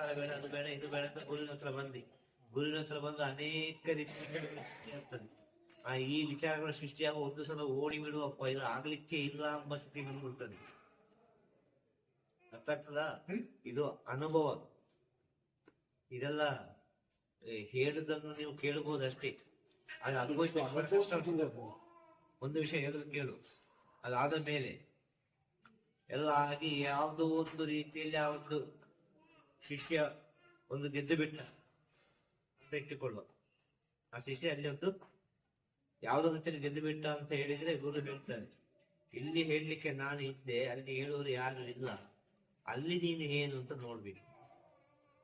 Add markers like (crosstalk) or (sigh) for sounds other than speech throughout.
ಸಂಸಾರ ಬೇಡ ಅದು ಬೇಡ ಇದು ಬೇಡ ಅಂತ ಗುರುವಿನ ಹತ್ರ ಬಂದಿ. ಗುರುವಿನ ಹತ್ರ ಬಂದು ಅನೇಕ ರೀತಿ ಇರ್ತದೆ ಆ ಈ ವಿಚಾರಗಳ ಸೃಷ್ಟಿಯಾಗುವ ಒಂದು ಸಲ ಓಡಿ ಬಿಡುವಪ್ಪ ಇದು ಆಗ್ಲಿಕ್ಕೆ ಇಲ್ಲ ಎಂಬ ಸ್ಥಿತಿ ಬಂದ್ಬಿಡ್ತದೆ. ಅರ್ಥ ಆಗ್ತದ? ಇದು ಅನುಭವ. ಇದೆಲ್ಲ ಹೇಳುದನ್ನು ನೀವು ಕೇಳಬಹುದಷ್ಟೇ ಅದು ಅನುಭವಿಸಿ ಒಂದು ವಿಷಯ ಹೇಳುದು ಕೇಳು. ಅದಾದ ಮೇಲೆ ಎಲ್ಲ ಆಗಿ ಯಾವುದೋ ಒಂದು ರೀತಿಯಲ್ಲಿ ಆ ಒಂದು ಶಿಷ್ಯ ಒಂದು ಗೆದ್ದು ಬಿಟ್ಟ ಅಂತ ಇಟ್ಟುಕೊಳ್ಳುವ. ಆ ಶಿಷ್ಯ ಅಲ್ಲಿ ಒಂದು ಯಾವುದೋ ರೀತಿಯಲ್ಲಿ ಗೆದ್ದು ಬಿಟ್ಟ ಅಂತ ಹೇಳಿದ್ರೆ ಗುರು ಹೇಳ್ತಾರೆ, ಇಲ್ಲಿ ಹೇಳಲಿಕ್ಕೆ ನಾನು ಇದ್ದೆ, ಅಲ್ಲಿ ಹೇಳುವರು ಯಾರು ಇಲ್ಲ. ಅಲ್ಲಿ ನೀನು ಏನು ಅಂತ ನೋಡ್ಬೇಕು.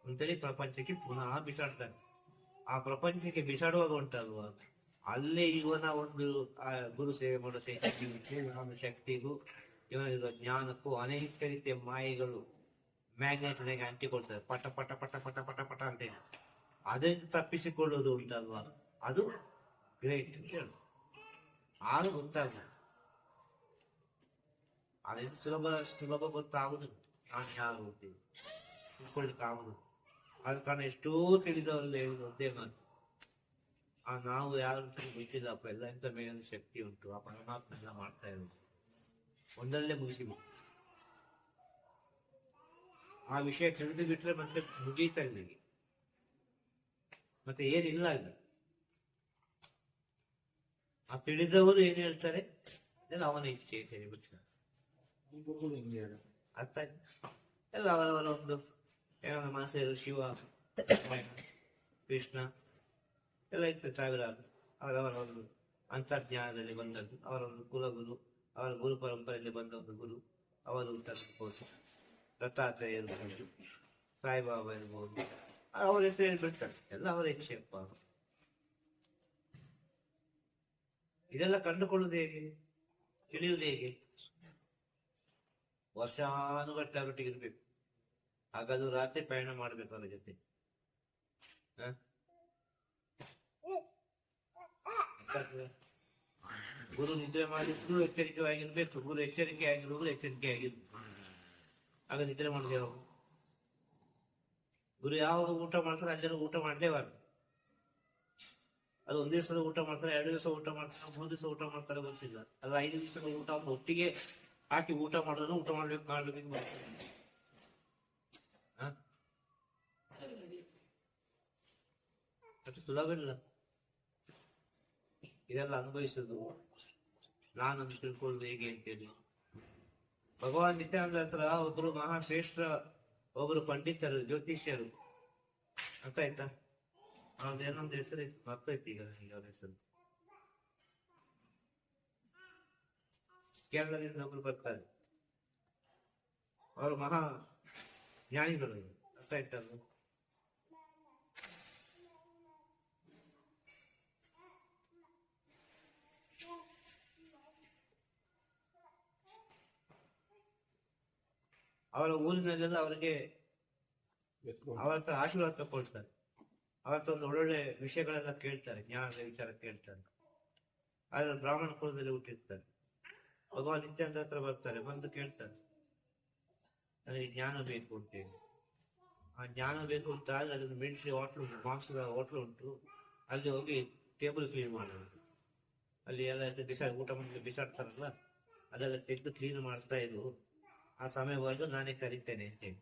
ಅಂತೇಳಿ ಪ್ರಪಂಚಕ್ಕೆ ಪುನಃ ಬಿಸಾಡ್ತಾನೆ ಆ ಪ್ರಪಂಚಕ್ಕೆ ಬಿಸಾಡುವಾಗ ಉಂಟಲ್ವ ಅಲ್ಲೇ ಇವನ ಒಂದು, ಆ, ಗುರು ಸೇವೆ ಮಾಡೋ ಶಕ್ತಿಗೂ ಇವನ ಶಕ್ತಿಗೂ, ಇವನ ಜ್ಞಾನಕ್ಕೂ ಅನೇಕ ರೀತಿಯ ಮಾಯೆಗಳು ಮ್ಯಾಗ್ನೆಟ್ ಅಂಟಿಕೊಳ್ತದೆ ಪಟ ಪಟ ಪಟ ಪಟ ಪಟ ಪಟ ಅಂತ ಹೇಳಿ. ಅದರಿಂದ ತಪ್ಪಿಸಿಕೊಳ್ಳುವುದು ಉಂಟಲ್ವಾ? ಅದು ಗ್ರೇಟ್ ಆಗ ಗೊತ್ತಾಗ ಅದರಿಂದ ಸುಲಭ ಸುಲಭ ಗೊತ್ತಾಗುದು ನಾನು ಯಾರು ಅಂತೇಳಿ ತಿಳ್ಕೊಳ್ಲಿಕ್ಕಾಗುದು ಆದ ಕಾರಣ ಎಷ್ಟೋ ತಿಳಿದವರಲ್ಲಿ ಹೇಳುದು ಒಂದೇ ಮಾತು. ಆ ನಾವು ಯಾರು ಗೊತ್ತಿಲ್ಲಪ್ಪ ಎಲ್ಲ ಎಂತ ಮೇಲೆ ಶಕ್ತಿ ಉಂಟು. ಆ ಪರಮಾತ್ಮ ಎಲ್ಲ ಮಾಡ್ತಾ ಇರೋದು. ಒಂದರಲ್ಲೇ ಮುಗಿಸಿಬಿಟ್ಟು ಆ ವಿಷಯ ತಿಳಿದು ಬಿಟ್ರೆ ಮತ್ತೆ ಮುಗೀತಾ ಮತ್ತೆ ಏನಿಲ್ಲ ಇಲ್ಲ ಆ ತಿಳಿದವರು ಏನ್ ಹೇಳ್ತಾರೆ? ಅವನ ಇಚ್ಛೆ ಅಂತ ಹೇಳಿ ಬಿಟ್ಟು ಅರ್ಥ? ಎಲ್ಲ ಅವರವರ ಒಂದು ಏನೋ ಮನಸ್ಸು ಶಿವ ಕೃಷ್ಣ ಎಲ್ಲ ಇರ್ತದೆ ಸಾವಿರಾರು. ಅವರವರ ಒಂದು ಅಂತರ್ಜ್ಞಾನದಲ್ಲಿ ಬಂದದ್ದು. ಅವರ ಒಂದು ಕುಲಗುರು ಅವರ ಗುರು ಪರಂಪರೆಯಲ್ಲಿ ಬಂದ ಒಂದು ಗುರು. ಅವರು ತಲುಪಬಹುದು ದತ್ತಾತ್ರೇಯ ಇರ್ಬೋದು ಸಾಯಿಬಾಬಾ ಇರ್ಬೋದು ಅವರ ಹೆಸರು ಹೇಳ್ಬಿಡ್ತಾರೆ ಎಲ್ಲ ಅವರ ಇಚ್ಛೆಯಪ್ಪ ಇದೆಲ್ಲ ಕಂಡುಕೊಳ್ಳುವುದು ಹೇಗೆ? ತಿಳಿಯುವುದು ಹೇಗೆ? ವರ್ಷಾನುಗಟ್ಟಲೆ ಅವರೊಟ್ಟಿಗೆ ಇರ್ಬೇಕು ಹಾಗಾದ್ರೂ ರಾತ್ರಿ ಪ್ರಯಾಣ ಮಾಡ್ಬೇಕು ಅವರ ಜೊತೆ? ಗುರು ನಿದ್ರೆ ಮಾಡಿದ್ರು ಎಚ್ಚರಿಕೆಯಾಗಿರ್ಬೇಕು. ಗುರು ಎಚ್ಚರಿಕೆ ಆಗಿರುವುದು ಎಚ್ಚರಿಕೆ ಆಗಿರ್ಬೇಕು ಆಗ ನಿದ್ರೆ ಮಾಡಿದೆ ಗುರು ಯಾವಾಗ ಊಟ ಮಾಡ್ತಾರೆ ಅಲ್ಲಿ ಊಟ ಮಾಡ್ಲೇಬಾರ್ದು. ಅದು ಒಂದೇ ಸಲ ಊಟ ಮಾಡ್ತಾರೆ, ಎರಡು ದಿವಸ ಊಟ ಮಾಡ್ತಾರೆ, ಮೂರು ದಿವಸ ಊಟ ಮಾಡ್ತಾರೆ ಗೊತ್ತಿಲ್ಲ. ಅದು ಐದು ದಿವಸದ ಊಟ ಒಟ್ಟಿಗೆ ಹಾಕಿ ಊಟ ಮಾಡೋದು, ಊಟ ಮಾಡ್ಬೇಕು ಮಾಡ್ಬೇಕು? ಅಷ್ಟು ಸುಲಭ ಇಲ್ಲ. ಇದೆಲ್ಲ ಅನುಭವಿಸುದು. ನಾನು ತಿಳ್ಕೊಳ್ಳೋದು ಹೇಗೆ ಅಂತೇಳಿ ಭಗವಾನ್ ನಿತ್ಯಾನಂದ ಹತ್ರ ಒಬ್ರು ಮಹಾಶ್ರೇಷ್ಠ ಒಬ್ರು ಪಂಡಿತರು, ಜ್ಯೋತಿಷ್ಯರು. ಅಂತ ಆಯ್ತಾ? ಅವ್ರದ್ದು ಏನೊಂದು ಹೆಸರು ಮರ್ತೈತಿ ಈಗ ನನಗೆ ಅವ್ರ ಹೆಸರು. ಕೇರಳದಿಂದ ಒಬ್ರು ಬರ್ತಾರೆ. ಅವರು ಮಹಾ ಜ್ಞಾನಿಗಳು ಅರ್ಥ ಆಯ್ತಲ್ಲ ಅವರ ಊರಿನಲ್ಲೆಲ್ಲ ಅವರಿಗೆ ಅವರ ಹತ್ರ ಆಶೀರ್ವಾದ ತಗೊಳ್ತಾರೆ ಅವರ ಹತ್ರ ಒಂದು ಒಳ್ಳೊಳ್ಳೆ ವಿಷಯಗಳೆಲ್ಲ ಕೇಳ್ತಾರೆ ಜ್ಞಾನದ ವಿಚಾರ ಕೇಳ್ತಾರೆ. ಆದ್ರೆ ಬ್ರಾಹ್ಮಣ ಕುಲದಲ್ಲಿ ಹುಟ್ಟಿರ್ತಾರೆ. ಭಗವಾನ್ ನಿತ್ಯಾನಂದ ಹತ್ರ ಬರ್ತಾರೆ ಬಂದು ಕೇಳ್ತಾರೆ. ನನಗೆ ಜ್ಞಾನ ಬೇಕು ಅಂತೇಳಿ ಆ ಜ್ಞಾನ ಬೇಕು ಅಂತ ಆದ್ರೆ ಅದೊಂದು ಮಿಲಿಟರಿ ಹೋಟ್ಲು ಉಂಟು ಮಾಂಸದ ಹೋಟ್ಲು ಉಂಟು. ಅಲ್ಲಿ ಹೋಗಿ ಟೇಬಲ್ ಕ್ಲೀನ್ ಮಾಡೋದು. ಅಲ್ಲಿ ಎಲ್ಲ ಇದು ಬಿಸಾ ಊಟ ಮಾಡಿ ಬಿಸಾಡ್ತಾರಲ್ಲ ಅದೆಲ್ಲ ತೆಗೆದು ಕ್ಲೀನ್ ಮಾಡ್ತಾ ಇದ್ರು. ಆ ಸಮಯ ಬಂದು ನಾನೇ ಕರಿತೇನೆ ಅಂತೇಳಿ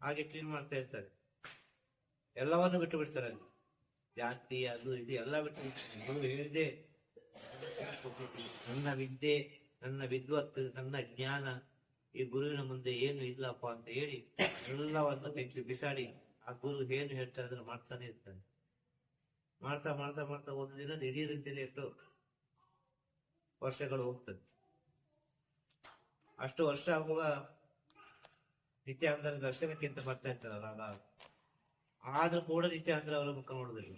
ಹಾಗೆ ಕ್ಲೀನ್ ಮಾಡ್ತಾ ಇರ್ತಾರೆ. ಎಲ್ಲವನ್ನು ಬಿಟ್ಟು ಬಿಡ್ತಾರೆ ಅಲ್ಲಿ. ಜಾತಿ, ಅದು ಇದು ಎಲ್ಲ ಬಿಟ್ಟು ಹೇಳಿದೆ ನನ್ನ ವಿದ್ಯೆ, ನನ್ನ ವಿದ್ವತ್ ನನ್ನ ಜ್ಞಾನ, ಈ ಗುರುವಿನ ಮುಂದೆ ಏನು ಇಲ್ಲಪ್ಪ ಅಂತ ಹೇಳಿ ಎಲ್ಲವನ್ನು ತೆಗೆದು ಬಿಸಾಡಿ ಆ ಗುರು ಏನು ಹೇಳ್ತಾರೆ ಅದನ್ನು ಮಾಡ್ತಾನೆ ಇರ್ತಾನೆ. ಮಾಡ್ತಾ ಮಾಡ್ತಾ ಮಾಡ್ತಾ ಒಂದು ದಿನ ದಿಢೀರಂತೇನೆ ಎಷ್ಟೋ ವರ್ಷಗಳು ಹೋಗ್ತದೆ. ಅಷ್ಟು ವರ್ಷ ಆಗುವ ನಿತ್ಯಾನಂದ ದರ್ಶನಕ್ಕಿಂತ ಬರ್ತಾ ಇರ್ತಾರಲ್ಲ ಆಗ ಆದ್ರೂ ಕೂಡ ನಿತ್ಯಾನಂದ ಅವರ ಮುಖ ನೋಡುದಿಲ್ಲ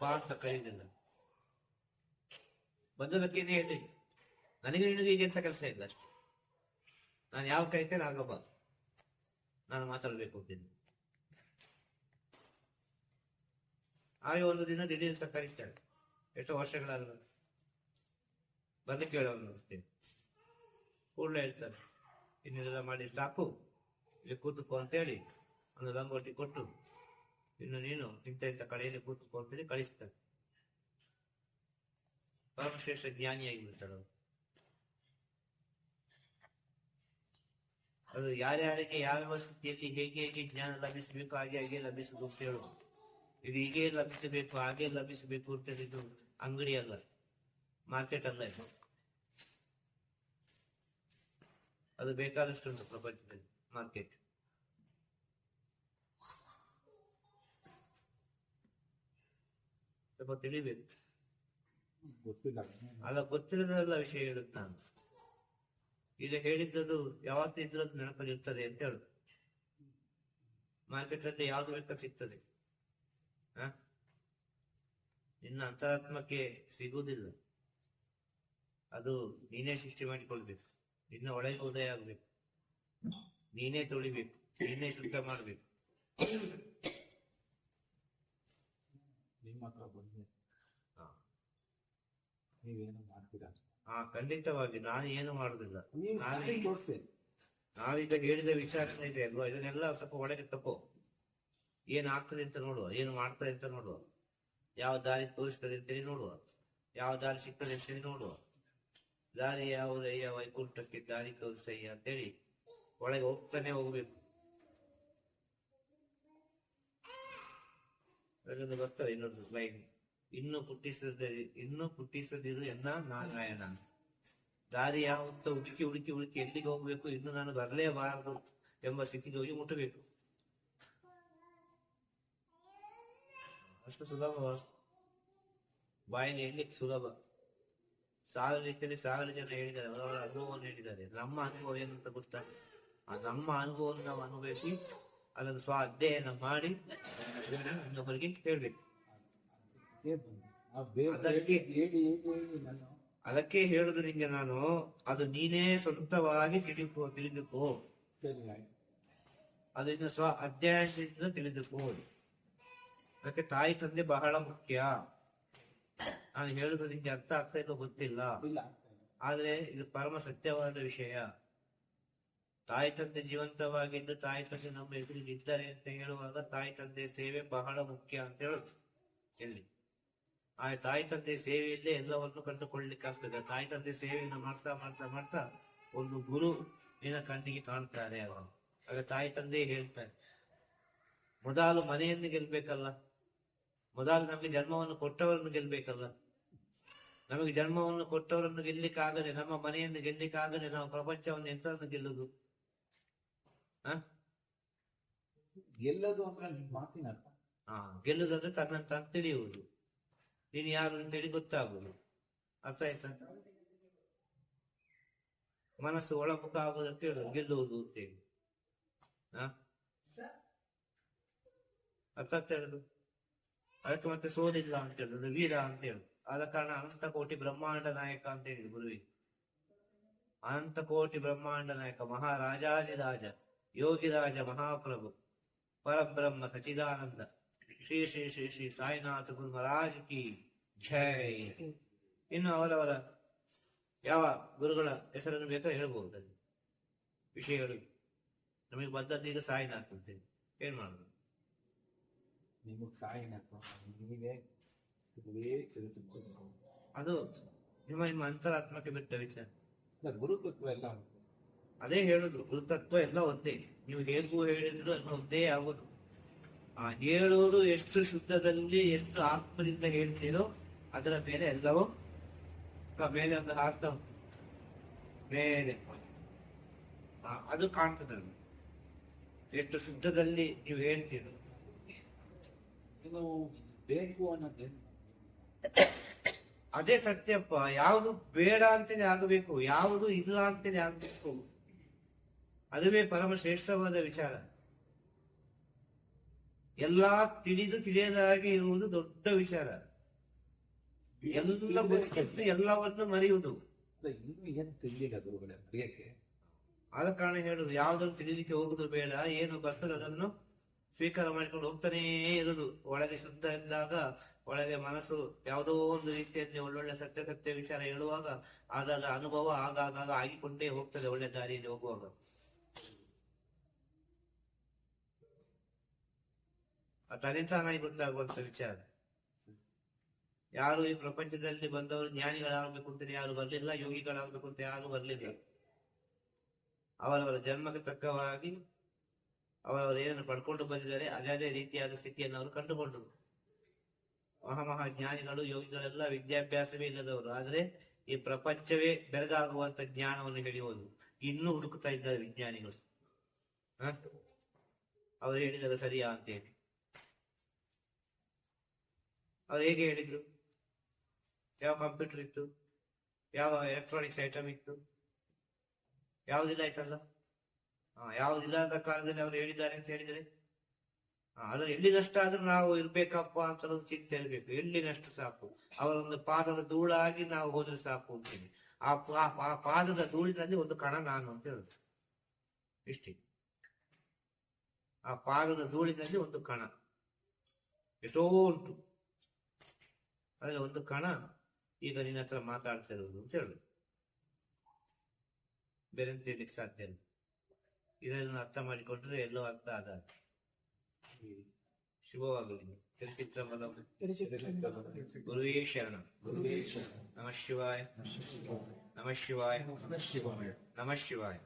ಬಾ ಅಂತ ಬಂದದಕ್ಕೆ ಬಂದದಕ್ಕೇನೆ ಹೇಳಿ. ನನಗೆ ನಿನಗೆ ಈಗ ಎಂತ ಕೆಲಸ ಇಲ್ಲ ಅಷ್ಟೇ. ನಾನು ಯಾವ ಕರಿತೇನೆ ಆಗಬ ನಾನು ಮಾತಾಡಬೇಕು ಅಂತೀನಿ ಹಾಗೆ ಒಂದು ದಿನ ದಿಢೀರ್ ಅಂತ ಕರೀತಾರೆ. ಎಷ್ಟೋ ವರ್ಷಗಳಲ್ಲ ಬಂದು ಕೇಳೋನು ಅಷ್ಟೇ ಕೂಡಲೇ ಹೇಳ್ತಾರೆ ಇನ್ನಿದೆಲ್ಲ ಮಾಡಿ ಸಾಕು ಇಲ್ಲಿ ಕೂತುಕೋ ಅಂತೇಳಿ ಒಂದು ಲಂಗೋಟಿ ಕೊಟ್ಟು ಇನ್ನು ನೀನು ಇಂಥ ಇಂಥ ಕಡೆಯಲ್ಲಿ ಕೂತುಕೋ ಅಂತೇಳಿ ಕಳಿಸ್ತಾರೆ ಪರಮಶ್ರೇಷ್ಠ ಜ್ಞಾನಿಯಾಗಿ ಅವರು ಅದು ಯಾರ್ಯಾರಿಗೆ ಯಾವ್ಯಾವ ಸ್ಥಿತಿಯಲ್ಲಿ ಹೇಗೆ ಹೇಗೆ ಜ್ಞಾನ ಲಭಿಸಬೇಕು ಹಾಗೆ ಹಾಗೆ ಲಭಿಸಬೇಕು ಅಂತ ಹೇಳುವ ಇದು ಹೀಗೆ ಲಭಿಸಬೇಕು ಹಾಗೆ ಲಭಿಸಬೇಕು ಅಂತ ಇದು ಅಂಗಡಿ ಅಲ್ಲ ಮಾರ್ಕೆಟ್ ಅಲ್ಲ ಇದು ಅದು ಬೇಕಾದಷ್ಟು ಉಂಟು ಪ್ರಪಂಚದಲ್ಲಿ ಮಾರ್ಕೆಟ್. ಸ್ವಲ್ಪ ತಿಳಿಬೇಕು. ಗೊತ್ತಿಲ್ಲ. ಅಲ್ಲ ಗೊತ್ತಿರೋದೆಲ್ಲ ವಿಷಯ ಹೇಳುತ್ತೆ ನಾನು. ಈಗ ಹೇಳಿದ್ದದು ಯಾವತ್ತೂ ಇದ್ರದ್ದು ನೆನಪಲ್ಲಿ ಇರ್ತದೆ ಅಂತ ಹೇಳುದು. ಮಾರ್ಕೆಟ್ ಅಲ್ಲಿ ಯಾವ್ದು ಬೇಕಾ ಸಿಗ್ತದೆ? ನಿನ್ನ ಅಂತರಾತ್ಮಕ್ಕೆ ಸಿಗುವುದಿಲ್ಲ. ಅದು ನೀನೇ ಸೃಷ್ಟಿ ಮಾಡಿಕೊಳ್ಬೇಕು. ನಿನ್ನ ಒಳಗೆ ಉದಯ ಆಗ್ಬೇಕು. ನೀನೇ ತೊಳಿಬೇಕು. ನೀನೇ ಶುದ್ಧ ಮಾಡ್ಬೇಕು. ನಿಮ್ಮ ಹತ್ರ ಬಂದೆ. ನೀವೇನು ಮಾಡ್ತೀರಾ? ಹಾ ಖಂಡಿತವಾಗಿ ನಾನು ಏನು ಮಾಡುದಿಲ್ಲ. ನಾನೇ ನಾವೀಗ ಹೇಳಿದ ವಿಚಾರ ಇದೆ ಅಲ್ವಾ? ಇದನ್ನೆಲ್ಲ ಸ್ವಲ್ಪ ಒಳಗೆ ತಕೋ ಏನ್ ಆಗ್ತದೆ ಅಂತ ನೋಡುವ. ಏನು ಮಾಡ್ತದೆ ಅಂತ ನೋಡುವ. ಯಾವ ದಾರಿ ತೋರಿಸ್ತದೆ ಅಂತೇಳಿ ನೋಡುವ. ಯಾವ ದಾರಿ ಸಿಗ್ತದೆ ಅಂತೇಳಿ ನೋಡುವ. ದಾರಿ ಯಾವುದಯ್ಯ ವೈಕುಂಠಕ್ಕೆ ದಾರಿ ತೋರಿಸಯ್ಯ ಅಂತೇಳಿ ಒಳಗೆ ಹೋಗ್ತಾನೆ ಹೋಗ್ಬೇಕು. ಬರ್ತಾರೆ ಇನ್ನೊಂದು ಲೈನ್ ಇನ್ನು ಪುಟ್ಟಿಸದ, ಇನ್ನು ಪುಟ್ಟಿಸದಿರು ಎನ್ನ ನಾರಾಯಣ. ದಾರಿ ಯಾವತ್ತ ಹುಡುಕಿ ಹುಡುಕಿ ಹುಡುಕಿ ಎಲ್ಲಿಗೆ ಹೋಗ್ಬೇಕು, ಇನ್ನು ನಾನು ಬರಲೇಬಾರದು ಎಂಬ ಸ್ಥಿತಿಗೆ ಹೋಗಿ ಮುಟ್ಟಬೇಕು. ಅಷ್ಟು ಸುಲಭ. ಬಾಯಿನ ಹೇಳಲಿಕ್ಕೆ ಸುಲಭ. ಸಾವಿರ ರೀತಿಯಲ್ಲಿ ಸಾವಿರ ಜನ ಹೇಳಿದ್ದಾರೆ, ಅವರವರ ಅನುಭವವನ್ನು ಹೇಳಿದ್ದಾರೆ. ನಮ್ಮ ಅನುಭವ ಏನಂತ ಗೊತ್ತಾ? ಆ ನಮ್ಮ ಅನುಭವವನ್ನು ನಾವು ಅನುಭವಿಸಿ, ಅದನ್ನು ಸ್ವ ಅಧ್ಯಯನ ಮಾಡಿ ಇನ್ನೊಬ್ಬರಿಗೆ ಹೇಳ್ಬೇಕು. ಅದಕ್ಕೆ- ಹೇಳುದು ನಿಂಗೆ ನಾನು, ಅದು ನೀನೇ ಸ್ವಂತವಾಗಿ ತಿಳಿದುಕೋ ತಿಳಿದುಕೋ. ಅದನ್ನು ಸ್ವ, ಅಧ್ಯಯನದಿಂದ ತಿಳಿದುಕೋ. ಅದಕ್ಕೆ ತಾಯಿ ತಂದೆ ಬಹಳ ಮುಖ್ಯ. ನಾನು ಹೇಳುದು ನಿಮ್ಗೆ ಅರ್ಥ ಆಗ್ತಾ ಇಲ್ಲ ಗೊತ್ತಿಲ್ಲ. ಆದ್ರೆ ಇದು ಪರಮ ಸತ್ಯವಾದ ವಿಷಯ. ತಾಯಿ ತಂದೆ ಜೀವಂತವಾಗಿದ್ದು ತಾಯಿ ತಂದೆ ನಮ್ಮ ಎದುರಿಗಿದ್ದಾರೆ ಅಂತ ಹೇಳುವಾಗ ತಾಯಿ ತಂದೆ ಸೇವೆ ಬಹಳ ಮುಖ್ಯ ಅಂತ ಹೇಳುದು. ಎಲ್ಲಿ ಆ ತಾಯಿ ತಂದೆ ಸೇವೆಯಲ್ಲೇ ಎಲ್ಲವನ್ನು ಕಂಡುಕೊಳ್ಳಲಿಕ್ಕಾಗ್ತದೆ ತಾಯಿ ತಂದೆ ಸೇವೆಯನ್ನು ಮಾಡ್ತಾ ಮಾಡ್ತಾ ಮಾಡ್ತಾ ಒಂದು ಗುರು ನಿನ್ನ ಕಣ್ಣಿಗೆ ಕಾಣ್ತಾರೆ ಅವರು ಆಗ ತಾಯಿ ತಂದೆ ಹೇಳ್ತಾರೆ. ಮೊದಲು ಮನೆಯನ್ನು ಗೆಲ್ಬೇಕಲ್ಲ ಮೊದಲು ನಮಗೆ ಜನ್ಮವನ್ನು ಕೊಟ್ಟವರನ್ನು ಗೆಲ್ಲಬೇಕಲ್ಲ? ನಮಗೆ ಜನ್ಮವನ್ನು ಕೊಟ್ಟವರನ್ನು ಗೆಲ್ಲಿಕ್ಕಾಗದೆ ನಮ್ಮ ಮನೆಯನ್ನು ಗೆಲ್ಲಿಕ್ಕಾಗದೆ ನಾವು ಪ್ರಪಂಚವನ್ನು ಎಂತರನ್ನು ಗೆಲ್ಲುದು? ಹ? ಗೆಲ್ಲೋದು ಅಂದ್ರೆ ಮಾತಿನ ಅರ್ಥ? ಹಾ ಗೆಲ್ಲುದಂದ್ರೆ ತನ್ನಂತ ತಿಳಿಯುವುದು. ನೀನು ಯಾರು ಅಂತೇಳಿ ಗೊತ್ತಾಗುದು ಅರ್ಥ ಆಯ್ತಾ? ಮನಸ್ಸು ಒಳಮುಖ ಆಗುದಂತ ಹೇಳುದು ಗೆಲ್ಲುವುದು ಅಂತೇಳಿ. ಹ? ಅರ್ಥ ಹೇಳುದು ಅದಕ್ಕೆ ಮತ್ತೆ ಸೋಲಿಲ್ಲ ಅಂತ ಹೇಳುದು ವೀರ ಅಂತ ಹೇಳುದು ಆದ ಕಾರಣ ಅನಂತ ಕೋಟಿ ಬ್ರಹ್ಮಾಂಡ ನಾಯಕ ಅಂತ ಹೇಳಿ ಗುರುವಿಗೆ ಅನಂತ ಕೋಟಿ ಬ್ರಹ್ಮಾಂಡ ನಾಯಕ ಮಹಾರಾಜಾದಿರಾಜ ಯೋಗಿರಾಜ ಮಹಾಪ್ರಭು ಪರಬ್ರಹ್ಮ ಸಚಿದಾನಂದ ಶ್ರೀ ಶ್ರೀ ಶ್ರೀ ಶ್ರೀ ಸಾಯಿನಾಥ ಗುರು ಮಹಾರಾಜ್ ಕಿ ಜೈ. ಇನ್ನು ಅವರವರ ಯಾವ ಗುರುಗಳ ಹೆಸರನ್ನು ಬೇಕೋ ಹೇಳ್ಬಹುದು ವಿಷಯಗಳು. ನಮಗೆ ಬಂದದ್ದು ಈಗ ಸಾಯಿನಾಥ್ ಅಂತೇಳಿ. ಏನ್ ಮಾಡುದು ನಿಮಗ್ ಸಾಯಿನಪ್ಪ ನೀವೇ ಅದು ನಿಮ್ಮ ನಿಮ್ಮ ಅಂತರಾತ್ಮಕ್ಕೆ ಬಿಟ್ಟ ವಿಚಾರ. ಗುರುತತ್ವ ಎಲ್ಲ. ಅದೇ ಹೇಳುದು ಗುರುತತ್ವ ಎಲ್ಲ ಒಂದೇ. ನೀವು ಹೇಗೂ ಹೇಳಿದ್ರು ಅದನ್ನ ಒಂದೇ ಆಗುದು. ಆ ಹೇಳೋರು ಎಷ್ಟು ಶುದ್ಧದಲ್ಲಿ ಎಷ್ಟು ಆತ್ಮದಿಂದ ಹೇಳ್ತೀರೋ ಅದರ ಮೇಲೆ ಎಲ್ಲವೂ ಮೇಲೆ ಒಂದು ಅರ್ಥ ಉಂಟು. ಮೇಲೆ ಅದು ಕಾಣ್ತದೆ ಅಲ್ಲಿ. ಎಷ್ಟು ಶುದ್ಧದಲ್ಲಿ ನೀವು ಹೇಳ್ತೀರೋ. ಬೇಕು (coughs) ಅದೇ ಸತ್ಯಪ್ಪ ಯಾವುದು ಬೇಡ ಅಂತಲೇ ಆಗಬೇಕು ಯಾವುದು ಇಲ್ಲ ಅಂತಾನೆ ಆಗಬೇಕು. ಅದುವೇ ಪರಮ ಶ್ರೇಷ್ಠವಾದ ವಿಚಾರ. ಎಲ್ಲ ತಿಳಿದು ತಿಳಿಯದಾಗಿ ಇರುವುದು ದೊಡ್ಡ ವಿಚಾರ. ಎಲ್ಲ ಗೊತ್ತಿದ್ದು ಎಲ್ಲವನ್ನು ಮರೆಯುವುದು. ಆದ ಕಾರಣ ಹೇಳುದು ಯಾವ್ದನ್ನು ತಿಳಿಲಿಕ್ಕೆ ಹೋಗುದು ಬೇಡ ಏನು ಬರ್ತದೆ ಅದನ್ನು ಸ್ವೀಕಾರ ಮಾಡಿಕೊಂಡು ಹೋಗ್ತಾನೇ ಇರುದು. ಒಳಗೆ ಶುದ್ಧ ಇದ್ದಾಗ ಒಳಗೆ ಮನಸ್ಸು ಯಾವುದೋ ಒಂದು ರೀತಿಯಲ್ಲಿ ಒಳ್ಳೊಳ್ಳೆ ಸತ್ಯ ಸತ್ಯ ವಿಚಾರ ಹೇಳುವಾಗ ಆದಾಗ ಅನುಭವ ಆಗಾಗ ಆಗಿಕೊಂಡೇ ಹೋಗ್ತದೆ ಒಳ್ಳೆ ದಾರಿಯಲ್ಲಿ ಹೋಗುವಾಗ. ತನಿತಾನಾಗಿ ಗೊತ್ತಾಗುವಂತ ವಿಚಾರ. ಯಾರು ಈ ಪ್ರಪಂಚದಲ್ಲಿ ಬಂದವರು ಜ್ಞಾನಿಗಳಾಗಬೇಕು ಅಂತ ಯಾರು ಬರ್ಲಿಲ್ಲ, ಯೋಗಿಗಳಾಗಬೇಕು ಅಂತ ಯಾರು ಬರ್ಲಿಲ್ಲ. ಅವರವರ ಜನ್ಮಕ್ಕೆ ತಕ್ಕವಾಗಿ ಅವರವರು ಏನನ್ನು ಪಡ್ಕೊಂಡು ಬಂದಿದ್ದಾರೆ, ಅದೇ ರೀತಿಯಾದ ಸ್ಥಿತಿಯನ್ನು ಅವರು ಕಂಡುಕೊಂಡರು. ಮಹಾಮಹಾ ಜ್ಞಾನಿಗಳು, ಯೋಗಿಗಳೆಲ್ಲ ವಿದ್ಯಾಭ್ಯಾಸವೇ ಇಲ್ಲದವರು. ಆದ್ರೆ ಈ ಪ್ರಪಂಚವೇ ಬೆಳಗಾಗುವಂತ ಜ್ಞಾನವನ್ನು ಹೇಳಿರುವುದು ಇನ್ನೂ ಹುಡುಕ್ತಾ ಇದ್ದಾರೆ ವಿಜ್ಞಾನಿಗಳು? ಅವರು ಹೇಳಿದರೆ ಸರಿಯಾ ಅಂತ ಹೇಳಿ. ಅವ್ರು ಹೇಗೆ ಹೇಳಿದ್ರು? ಯಾವ ಕಂಪ್ಯೂಟರ್ ಇತ್ತು? ಯಾವ ಎಲೆಕ್ಟ್ರಾನಿಕ್ಸ್ ಐಟಮ್ ಇತ್ತು? ಯಾವುದಿಲ್ಲ ಆಯ್ತಲ್ಲ? ಹಾ ಅಂತ ಕಾಲದಲ್ಲಿ ಅವರು ಹೇಳಿದ್ದಾರೆ ಅಂತ ಹೇಳಿದ್ರೆ? ಎಲ್ಲಿ ನಷ್ಟ ಎಲ್ಲಿನಷ್ಟಾದ್ರೂ ನಾವು ಇರ್ಬೇಕಪ್ಪ ಅಂತ ಚಿಂತೆ ಇರಬೇಕು ಎಲ್ಲಿನಷ್ಟು ಸಾಕು? ಅವರ ಒಂದು ಪಾದದ ಧೂಳಾಗಿ ನಾವು ಹೋದ್ರೆ ಸಾಕು ಅಂತೇಳಿ ಆ ಪಾದದ ಧೂಳಿನಲ್ಲಿ ಒಂದು ಕಣ ನಾನು ಅಂತ ಹೇಳುದು ಇಷ್ಟೇ. ಆ ಪಾದದ ಧೂಳಿನಲ್ಲಿ ಒಂದು ಕಣ. ಎಷ್ಟೋ ಉಂಟು. ಅದ್ರ ಒಂದು ಕಣ ಈಗ ನಿನ್ನ ಹತ್ರ ಮಾತಾಡ್ತಾ ಇರುವುದು ಅಂತ ಹೇಳುದು. ಬೇರೆ ಸಾಧ್ಯ ಇಲ್ಲ. ಇದನ್ನು ಅರ್ಥ ಮಾಡಿಕೊಂಡ್ರೆ ಎಲ್ಲೋ ಅರ್ಥ ಆದ ಶುಭವಾಗಲಿ ತಿರುಚಿತ್ರಮಲ ಗುರುವೇ ಶರಣ. ಗುರುವೇ ಶರಣ. ನಮಃ ಶಿವಾಯ ನಮಃ ಶಿವಾಯ. ನಮಃ ಶಿವಾಯ. ನಮಃ ಶಿವಾಯ.